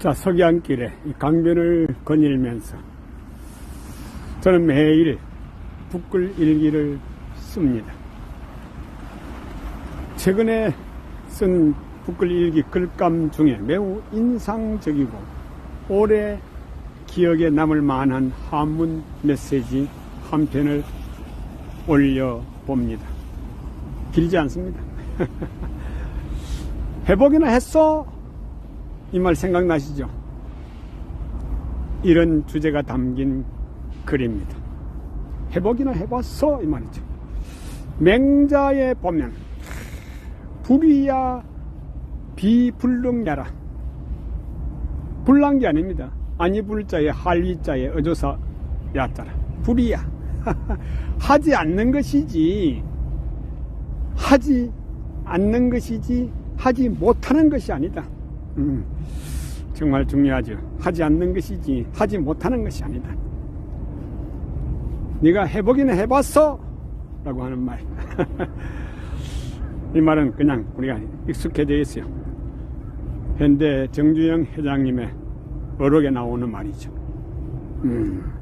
자, 석양길에 이 강변을 거닐면서 저는 매일 북글 일기를 씁니다. 최근에 쓴 북글 일기 글감 중에 매우 인상적이고 오래 기억에 남을 만한 한문 메시지 한 편을 올려봅니다. 길지 않습니다. 회복이나 했어? 이 말 생각나시죠? 이런 주제가 담긴 글입니다. 회복이나 해봤어? 이 말이죠. 맹자에 보면, 불이야, 비불능야라. 불난 게 아닙니다. 아니 불자에 할위자에 어조사 야자라. 불이야. 하지 않는 것이지. 하지 않는 것이지. 하지 못하는 것이 아니다. 음, 정말 중요하죠. 하지 않는 것이지 하지 못하는 것이 아니다. 네가 해보기는 해봤어? 라고 하는 말. 이 말은 그냥 우리가 익숙해져 있어요. 현대 정주영 회장님의 어록에 나오는 말이죠. 음.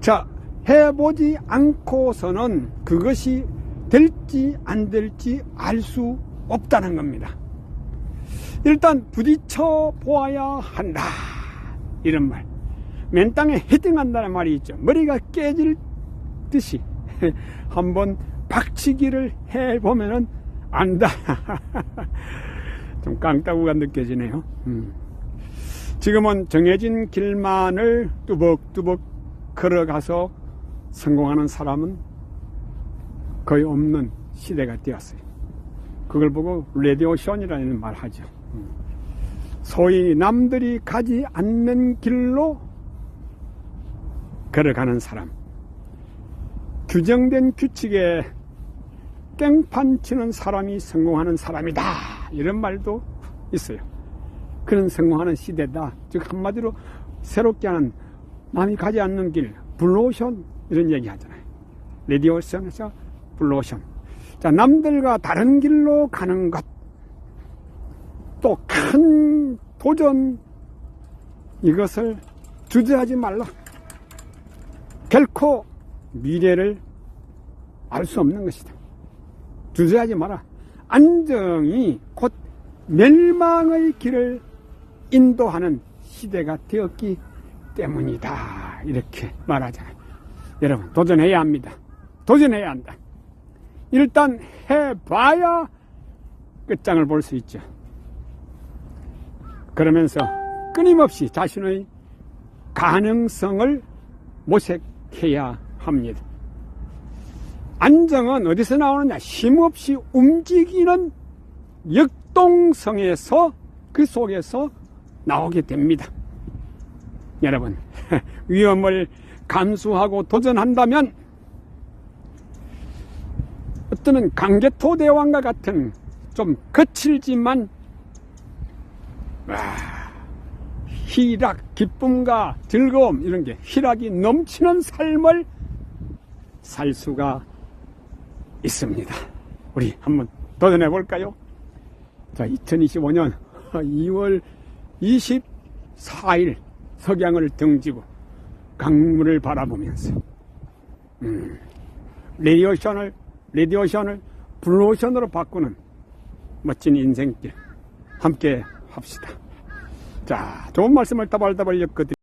자, 해보지 않고서는 그것이 될지 안 될지 알 수 없다는 겁니다. 일단 부딪혀 보아야 한다. 이런 말. 맨 땅에 헤딩한다는 말이 있죠. 머리가 깨질 듯이 한번 박치기를 해보면은 안다. 좀 깡따구가 느껴지네요. 음. 지금은 정해진 길만을 뚜벅뚜벅 걸어가서 성공하는 사람은 거의 없는 시대가 되었어요. 그걸 보고 레디오션이라는 말 하죠. 소위 남들이 가지 않는 길로 걸어가는 사람. 규정된 규칙에 깽판 치는 사람이 성공하는 사람이다. 이런 말도 있어요. 그런 성공하는 시대다. 즉, 한마디로 새롭게 하는 남이 가지 않는 길, 블루오션, 이런 얘기 하잖아요. 레디오션에서 블루오션. 자, 남들과 다른 길로 가는 것. 또큰 도전, 이것을 주저하지 말라. 결코 미래를 알 수 없는 것이다. 주저하지 마라. 안정이 곧 멸망의 길을 인도하는 시대가 되었기 때문이다. 이렇게 말하잖아요. 여러분, 도전해야 합니다. 도전해야 한다. 일단 해봐야 끝장을 볼 수 있죠. 그러면서 끊임없이 자신의 가능성을 모색해야 합니다. 안정은 어디서 나오느냐? 힘없이 움직이는 역동성에서 그 속에서 나오게 됩니다. 여러분, 위험을 감수하고 도전한다면 어떤 강개토 대왕과 같은 좀 거칠지만 와, 희락, 기쁨과 즐거움 이런 게 희락이 넘치는 삶을 살 수가 있습니다. 우리 한번 도전해 볼까요? 자, 2025년 2월 24일 석양을 등지고 강물을 바라보면서 음, 레디오션을 레디오션을 블루오션으로 바꾸는 멋진 인생길 함께 합시다. 자, 좋은 말씀을 따발따발 엮어드립니다.